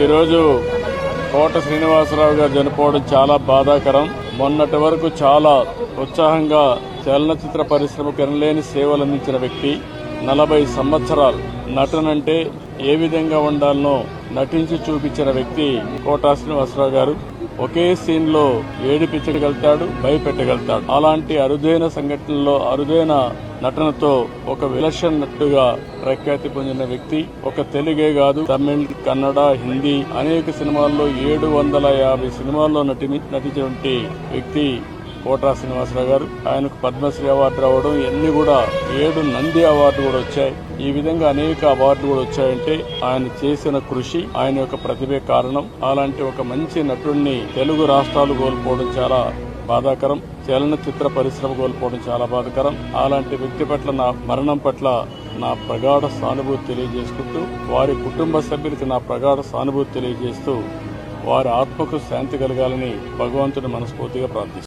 ఈరోజు కోట శ్రీనివాసరావు గారు చనిపోవడం చాలా బాధాకరం. మొన్నటి వరకు చాలా ఉత్సాహంగా చలనచిత్ర పరిశ్రమకు ఎనలేని సేవలు అందించిన వ్యక్తి నలభై సంవత్సరాలు నటనంటే ఏ విధంగా ఉండాలనో నటించి చూపించిన వ్యక్తి కోటా శ్రీనివాసరావు గారు. ఒకే సీన్లో ఏడిపించగలుగుతాడు భయపెట్టగలుగుతాడు. అలాంటి అరుదైన సంఘటనలో అరుదైన నటనతో ఒక విలక్షణ నటుగా ప్రఖ్యాతి పొందిన వ్యక్తి ఒక తెలుగే కాదు తమిళ్ కన్నడ హిందీ అనేక సినిమాల్లో ఏడు వందల యాభై సినిమాల్లో నటి నటించినటువంటి వ్యక్తి కోటా శ్రీనివాసరావు గారు. ఆయనకు పద్మశ్రీ అవార్డు రావడం ఇవన్నీ కూడా ఏడు నంది అవార్డు కూడా వచ్చాయి. ఈ విధంగా అనేక అవార్డులు కూడా వచ్చాయంటే ఆయన చేసిన కృషి ఆయన యొక్క ప్రతిభే కారణం. అలాంటి ఒక మంచి నటుడిని తెలుగు రాష్ట్రాలు కోల్పోవడం చాలా బాధాకరం. చలనచిత్ర పరిశ్రమ కోల్పోవడం చాలా బాధాకరం. అలాంటి వ్యక్తి పట్ల నా మరణం పట్ల నా ప్రగాఢ సానుభూతి తెలియజేసుకుంటూ వారి కుటుంబ సభ్యులకి నా ప్రగాఢ సానుభూతి తెలియజేస్తూ వారి ఆత్మకు శాంతి కలగాలని భగవంతుని మనస్ఫూర్తిగా ప్రార్థిస్తాను